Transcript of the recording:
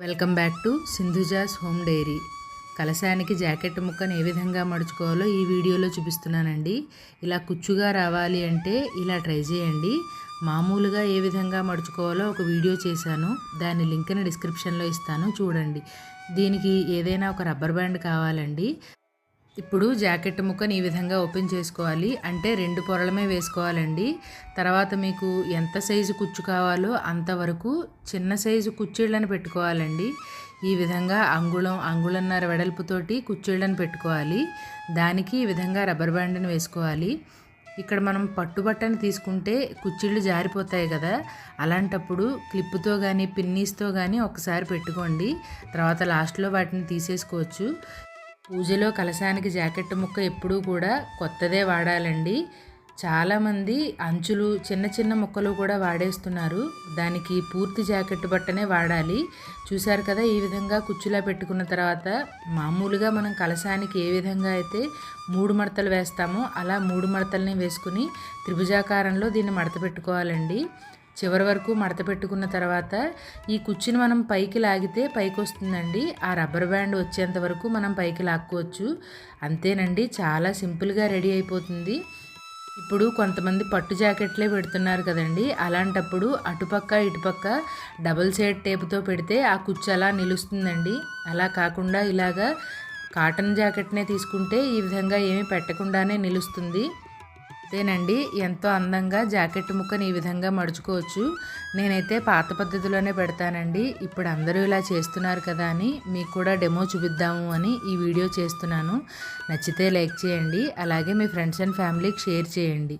Welcome back to Sindhuja's home diary. కలశానికి jacket ముక్కను ఏ విధంగా మడుచుకోవాలో ఈ వీడియోలో చూపిస్తున్నానండి. ఇలా కుచ్చుగా రావాలి అంటే ఇలా ట్రై చేయండి. మామూలుగా ఏ విధంగా మడుచుకోవాలో ఒక వీడియో చేశాను. దాని లింక్ని డిస్క్రిప్షన్లో ఇస్తాను. చూడండి. దీనికి ఏదైనా ఒక రబ్బర్ బ్యాండ్ కావాలండి. ఇప్పుడు జాకెట్ ముక్కని ఈ విధంగా ఓపెన్ చేసుకోవాలి. అంటే రెండు పొరలమే వేసుకోవాలండి. తర్వాత మీకు ఎంత సైజు కుచ్చు కావాలో అంతవరకు చిన్న సైజు కుచ్చిళ్ళని పెట్టుకోవాలండి. ఈ విధంగా అంగుళం అంగుళన్నర వెడల్పుతోటి కుచ్చిళ్ళని పెట్టుకోవాలి. దానికి ఈ విధంగా రబ్బర్ బ్యాండ్ని వేసుకోవాలి. ఇక్కడ మనం పట్టుబట్టని తీసుకుంటే కుచ్చిళ్ళు జారిపోతాయి కదా. అలాంటప్పుడు క్లిప్తో కానీ పిన్నీస్తో కానీ ఒకసారి పెట్టుకోండి. తర్వాత లాస్ట్లో వాటిని తీసేసుకోవచ్చు. పూజలో కలశానికి జాకెట్ ముక్క ఎప్పుడూ కూడా కొత్తదే వాడాలండి. చాలామంది అంచులు చిన్న చిన్న ముక్కలు కూడా వాడేస్తున్నారు. దానికి పూర్తి జాకెట్ బట్టనే వాడాలి. చూశారు కదా ఈ విధంగా కుచ్చులా పెట్టుకున్న తర్వాత మామూలుగా మనం కలశానికి ఏ విధంగా అయితే మూడు మడతలు వేస్తామో అలా మూడు మడతల్ని వేసుకుని త్రిభుజాకారంలో దీన్ని మడత పెట్టుకోవాలండి. చివరి వరకు మడత పెట్టుకున్న తర్వాత ఈ కుర్చీని మనం పైకి లాగితే పైకి వస్తుందండి ఆ రబ్బర్ బ్యాండ్ వచ్చేంత వరకు మనం పైకి లాక్కోవచ్చు. అంతేనండి చాలా సింపుల్గా రెడీ అయిపోతుంది. ఇప్పుడు కొంతమంది పట్టు జాకెట్లే పెడుతున్నారు కదండి. అలాంటప్పుడు అటుపక్క ఇటుపక్క డబుల్ సైడ్ టేపుతో పెడితే ఆ కుచ్చు అలా నిలుస్తుందండి. అలా కాకుండా ఇలాగా కాటన్ జాకెట్నే తీసుకుంటే ఈ విధంగా ఏమీ పెట్టకుండానే నిలుస్తుంది. అంతేనండి. ఎంతో అందంగా జాకెట్ ముక్కని ఈ విధంగా మడుచుకోవచ్చు. నేనైతే పాత పద్ధతిలోనే పెడతానండి. ఇప్పుడు అందరూ ఇలా చేస్తున్నారు కదా అని మీకు కూడా డెమో చూపిద్దాము అని ఈ వీడియో చేస్తున్నాను. నచ్చితే లైక్ చేయండి. అలాగే మీ ఫ్రెండ్స్ అండ్ ఫ్యామిలీకి షేర్ చేయండి.